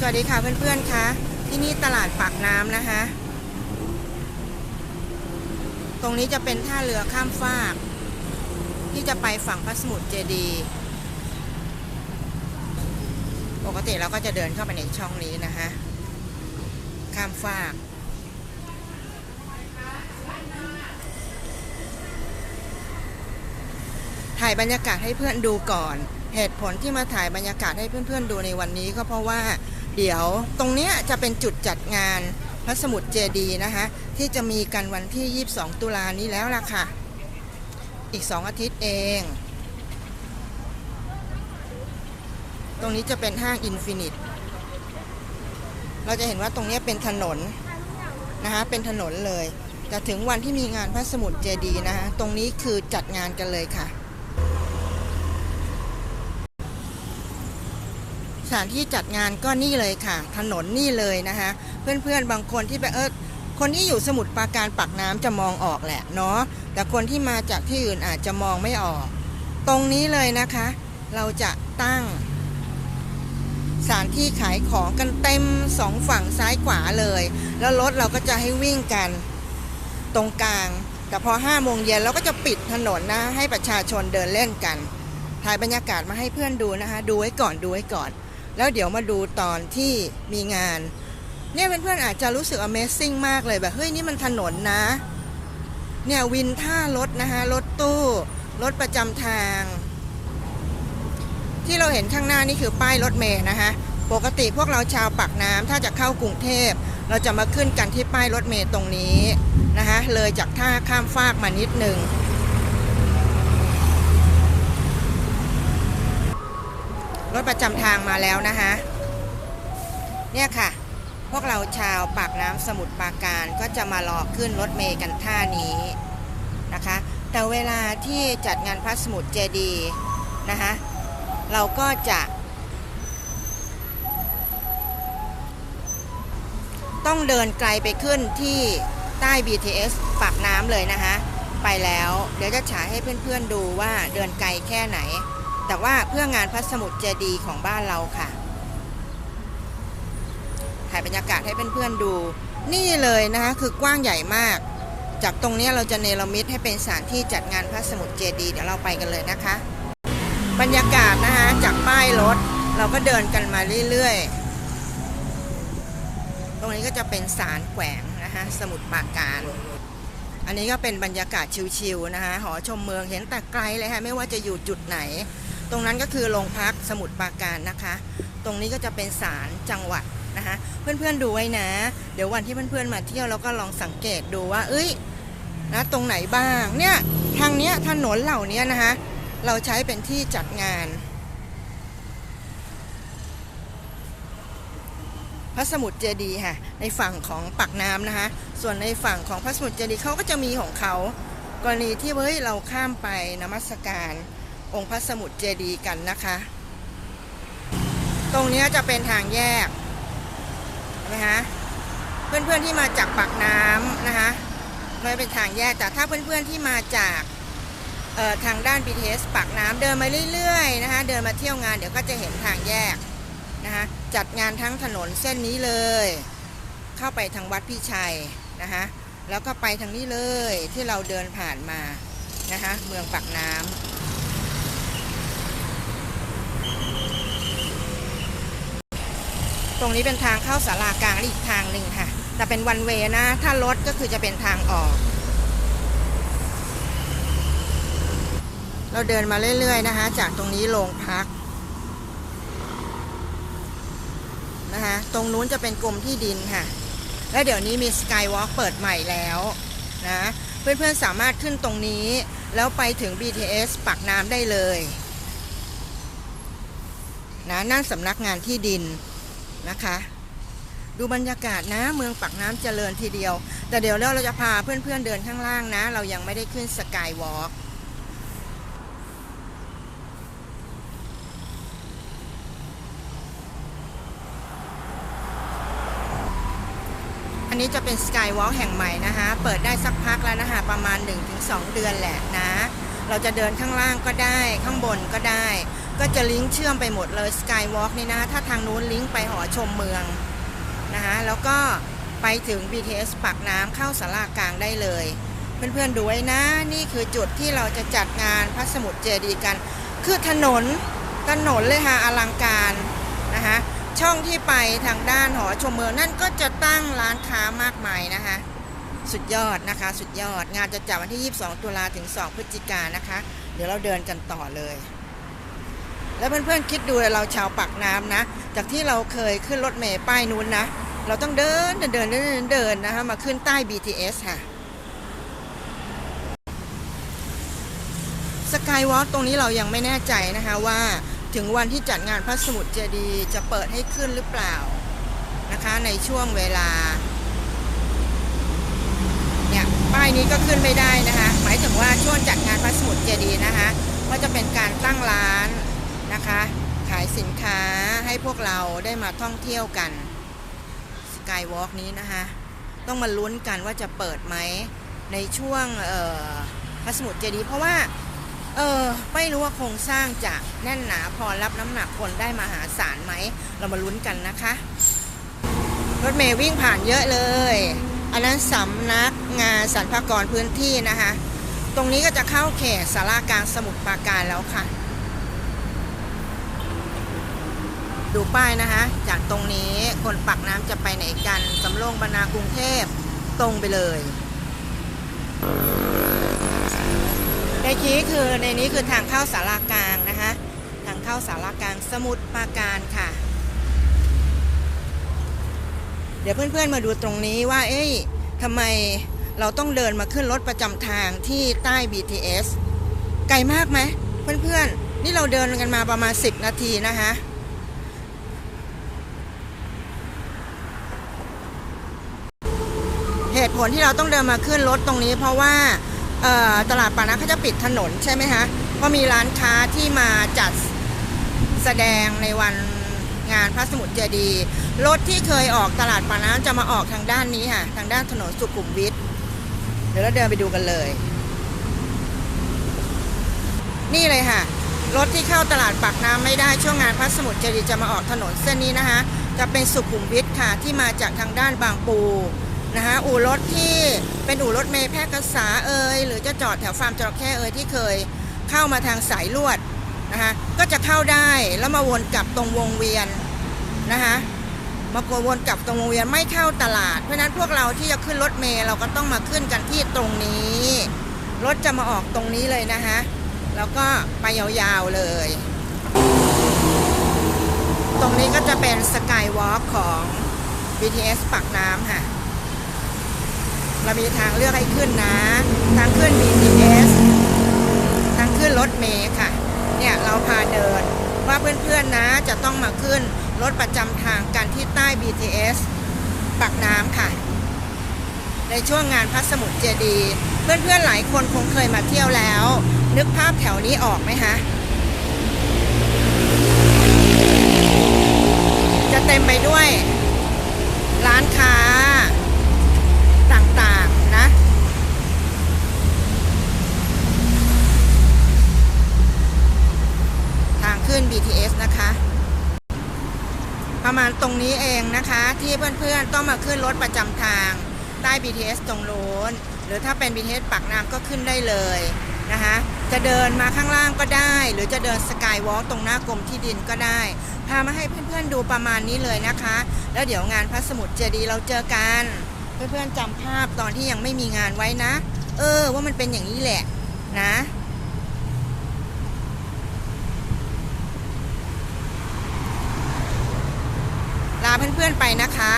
สวัสดีค่ะเพื่อนๆคะที่นี่ตลาดปากน้ำนะคะ ตรงนี้จะเป็นท่าเรือข้ามฟาก ที่จะไปฝั่งพระสมุทรเจดีปกติเราก็จะเดินเข้าไปในช่องนี้นะคะข้ามฟากถ่ายบรรยากาศให้เพื่อนดูก่อน เหตุผลที่มาถ่ายบรรยากาศให้เพื่อนๆดูในวันนี้ก็เพราะว่า เดี๋ยวตรงเนี้ยจะเป็นจุดจัดงานพระสมุทรเจดีนะคะที่จะมีกันวันที่ 22 ตุลานี้แล้วล่ะค่ะ อีก 2 อาทิตย์เอง ตรงนี้จะเป็นห้างอินฟินิต เราจะเห็นว่าตรงนี้เป็นถนนนะคะเป็นถนนเลยจะถึงวันที่มีงานพระสมุทรเจดีนะคะตรงนี้คือจัดงานกันเลยค่ะ สถานที่จัดงานก็นี่เลยค่ะ ถนนนี่เลยนะคะ เพื่อนๆบางคนที่แบบเออคนที่อยู่สมุทรปราการปักน้ำจะมองออกแหละเนาะแต่คนที่มาจากที่อื่นอาจจะมองไม่ออก ตรงนี้เลยนะคะ เราจะตั้งสถานที่ขายของกันเต็มสองฝั่งซ้ายขวาเลย แล้วรถเราก็จะให้วิ่งกันตรงกลาง แต่พอห้าโมงเย็นเราก็จะปิดถนนนะให้ประชาชนเดินเล่นกัน ถ่ายบรรยากาศมาให้เพื่อนดูนะคะ ดูไว้ก่อนดูไว้ก่อน แล้วเดี๋ยวมาดูตอนที่มีงาน เนี่ยเพื่อนๆอาจจะรู้สึก Amazing มากเลยแบบเฮ้ยนี่มันถนนนะ เนี่ยวินท่ารถนะคะรถตู้รถประจำทาง ที่เราเห็นข้างหน้านี่คือป้ายรถเมล์นะคะปกติพวกเราชาวปากน้ำถ้าจะเข้ากรุงเทพ เราจะมาขึ้นกันที่ป้ายรถเมล์ตรงนี้นะคะเลยจากท่าข้ามฟากมานิดหนึ่ง รถประจำทางมาแล้วนะคะเนี่ยค่ะ พวกเราชาวปากน้ำสมุทรปราการก็จะมารอขึ้นรถเมย์กันท่านี้นะคะ แต่เวลาที่จัดงานพระสมุทรเจดีนะคะเราก็จะต้องเดินไกลไปขึ้นที่ใต้ BTS ปากน้ำเลยนะคะ ไปแล้วเดี๋ยวจะฉายให้เพื่อนๆดูว่าเดินไกลแค่ไหน แต่ว่าเพื่องานพระสมุทรเจดีย์ของบ้านเราค่ะ ถ่ายบรรยากาศให้เพื่อนๆดู นี่เลยนะคะคือกว้างใหญ่มาก จากตรงนี้เราจะเนรมิตให้เป็นสถานที่จัดงานพระสมุทรเจดีย์เดี๋ยวเราไปกันเลยนะคะ บรรยากาศนะคะจากป้ายรถเราก็เดินกันมาเรื่อยๆ ตรงนี้ก็จะเป็นศาลแขวงนะคะสมุทรปราการอันนี้ก็เป็นบรรยากาศชิวๆนะคะหอชมเมืองเห็นแต่ไกลเลยค่ะไม่ว่าจะอยู่จุดไหน ตรงนั้นก็คือโรงพักสมุทรปราการนะคะ ตรงนี้ก็จะเป็นศาลจังหวัดนะคะ เพื่อนๆดูไว้นะ เดี๋ยววันที่เพื่อนๆมาเที่ยวเราก็ลองสังเกตดูว่า เอ้ยนะตรงไหนบ้างเนี่ยทางเนี้ยถนนเหล่านี้นะคะ เราใช้เป็นที่จัดงาน พระสมุทรเจดีย์ค่ะ ในฝั่งของปากน้ำนะคะ ส่วนในฝั่งของพระสมุทรเจดีย์เขาก็จะมีของเขากรณีที่เฮ้ยเราข้ามไปนมัสการ องค์พระสมุทรเจดีย์กันนะคะ ตรงนี้จะเป็นทางแยกนไหมคะเพื่อนๆที่มาจากปากน้ำนะคะไม่เป็นทางแยกแต่ถ้าเพื่อนๆที่มาจากทางด้าน BTS ปากน้ำเดินมาเรื่อยๆนะคะเดินมาเที่ยวงานเดี๋ยวก็จะเห็นทางแยกนะคะจัดงานทั้งถนนเส้นนี้เลย เข้าไปทางวัดพี่ชัยนะคะแล้วก็ไปทางนี้เลยที่เราเดินผ่านมานะคะเมืองปากน้ำ ตรงนี้เป็นทางเข้าสารากลางอีกทางหนึ่งค่ะ แต่เป็นวันเวนะ ถ้ารถก็คือจะเป็นทางออก เราเดินมาเรื่อย ๆ นะคะ จากตรงนี้โรงพักนะคะตรงนู้นจะเป็นกรมที่ดินค่ะ แล้วเดี๋ยวนี้มีสกายวอล์กเปิดใหม่แล้วนะเพื่อนๆสามารถขึ้นตรงนี้ แล้วไปถึง BTS ปากน้ำได้เลยนะนั่นสำนักงานที่ดิน นะคะ ดูบรรยากาศนะเมืองปากน้ำเจริญทีเดียว แต่เดี๋ยวเราจะพาเพื่อนๆเดินข้างล่างนะ เรายังไม่ได้ขึ้นสกายวอล์กอันนี้จะเป็นสกายวอล์กแห่งใหม่นะคะ เปิดได้สักพักแล้วนะคะ ประมาณ 1-2 เดือนแหละนะ เราจะเดินข้างล่างก็ได้ ข้างบนก็ได้ ก็จะลิงก์เชื่อมไปหมดเลยสกายวอล์กนี่นะถ้าทางนู้นลิงก์ไปหอชมเมืองนะคะแล้วก็ไปถึง BTS ปากน้ำเข้าสารากลางได้เลย เพื่อนๆดูไว้นะ นี่คือจุดที่เราจะจัดงานพระสมุทรเจดีย์กัน คือถนนถนนเลยค่ะอลังการนะคะช่องที่ไปทางด้านหอชมเมืองนั่นก็จะตั้งร้านค้ามากมายนะคะ สุดยอดนะคะ สุดยอดงานจะจัดวันที่ 22 ตุลาถึง 2 พฤศจิกายนนะคะ เดี๋ยวเราเดินกันต่อเลย แล้วเพื่อนๆคิดดูเราชาวปากน้ำนะ จากที่เราเคยขึ้นรถเมล์ป้ายนู้นนะ เราต้องเดินเดินเดินเดินเดินนะคะมาขึ้นใต้ BTS ค่ะสกายวอล์กตรงนี้เรายังไม่แน่ใจนะคะว่าถึงวันที่จัดงานพระสมุทรเจดีย์จะเปิดให้ขึ้นหรือเปล่านะคะในช่วงเวลาเนี่ยป้ายนี้ก็ขึ้นไม่ได้นะคะ หมายถึงว่าช่วงจัดงานพระสมุทรเจดีย์นะคะก็จะเป็นการตั้งร้าน นะคะ ขายสินค้าให้พวกเราได้มาท่องเที่ยวกันสกายวอล์กนี้นะคะ ต้องมาลุ้นกันว่าจะเปิดไหมในช่วงพระสมุทรเจดีย์เพราะว่าเออไม่รู้ว่าโครงสร้างจะแน่นหนาพอรับน้ำหนักคนได้มหาศาลไหม เรามาลุ้นกันนะคะ รถเมย์วิ่งผ่านเยอะเลย อันนั้นสำนักงานสรรพากรพื้นที่นะคะ ตรงนี้ก็จะเข้าเขตสารากลางสมุทรปราการแล้วค่ะ ดูป้ายนะคะ จากตรงนี้คนปักน้ำจะไปไหนกันสำโรงบรรณากรุงเทพตรงไปเลย ในนี้คือในนี้คือทางเข้าสารากลางนะคะ ทางเข้าสารากลางสมุทรปราการค่ะ เดี๋ยวเพื่อนๆมาดูตรงนี้ว่า เอ้ยทำไมเราต้องเดินมาขึ้นรถประจำทางที่ใต้ BTS ไกลมากไหมเพื่อนๆ นี่เราเดินกันมาประมาณ 10 นาทีนะคะ เหตุผลที่เราต้องเดินมาขึ้นรถตรงนี้ เพราะว่าตลาดปานะเขาจะปิดถนนใช่ไหมคะก็มีร้านค้าที่มาจัดแสดงในวันงานพระสมุทรเจดีย์รถที่เคยออกตลาดปานะจะมาออกทางด้านนี้ค่ะ ทางด้านถนนสุขุมวิทเดี๋ยวเราเดินไปดูกันเลย นี่เลยค่ะ รถที่เข้าตลาดปากน้ำไม่ได้ช่วงงานพระสมุทรเจดีย์จะมาออกถนนเส้นนี้นะคะ จะเป็นสุขุมวิทค่ะที่มาจากทางด้านบางปู นะคะอู่รถที่เป็นอู่รถเมล์แพร่กษาเอ่ยหรือจะจอดแถวฟาร์มจระเข้เอ่ยที่เคยเข้ามาทางสายลวดนะคะก็จะเข้าได้แล้วมาวนกลับตรงวงเวียนนะคะมากวนกลับตรงวงเวียนไม่เข้าตลาด เพราะนั้นพวกเราที่จะขึ้นรถเมล์เราก็ต้องมาขึ้นกันที่ตรงนี้ รถจะมาออกตรงนี้เลยนะคะแล้วก็ไปยาวๆเลย ตรงนี้ก็จะเป็นสกายวอล์กของ BTS ปากน้ำค่ะ เรามีทางเลือกให้ขึ้นนะ ทางขึ้น BTS ทางขึ้นรถเมล์ค่ะ เนี่ยเราพาเดินว่าเพื่อนๆนะจะต้องมาขึ้นรถประจำทางกันที่ใต้ BTS ปากน้ำค่ะ ในช่วงงานพระสมุทรเจดี เพื่อนๆหลายคนคงเคยมาเที่ยวแล้ว นึกภาพแถวนี้ออกไหมคะ ประมาณตรงนี้เองนะคะ ที่เพื่อนๆต้องมาขึ้นรถประจำทางใต้ BTS ตรงโน้นหรือถ้าเป็น BTS ปากน้ำก็ขึ้นได้เลยนะคะจะเดินมาข้างล่างก็ได้ หรือจะเดินสกายวอล์กตรงหน้ากรมที่ดินก็ได้ พามาให้เพื่อนๆดูประมาณนี้เลยนะคะ แล้วเดี๋ยวงานพระสมุทรเจดีเราเจอกัน เพื่อนๆจำภาพตอนที่ยังไม่มีงานไว้นะ เออ ว่ามันเป็นอย่างนี้แหละนะ เพื่อนๆไปนะคะ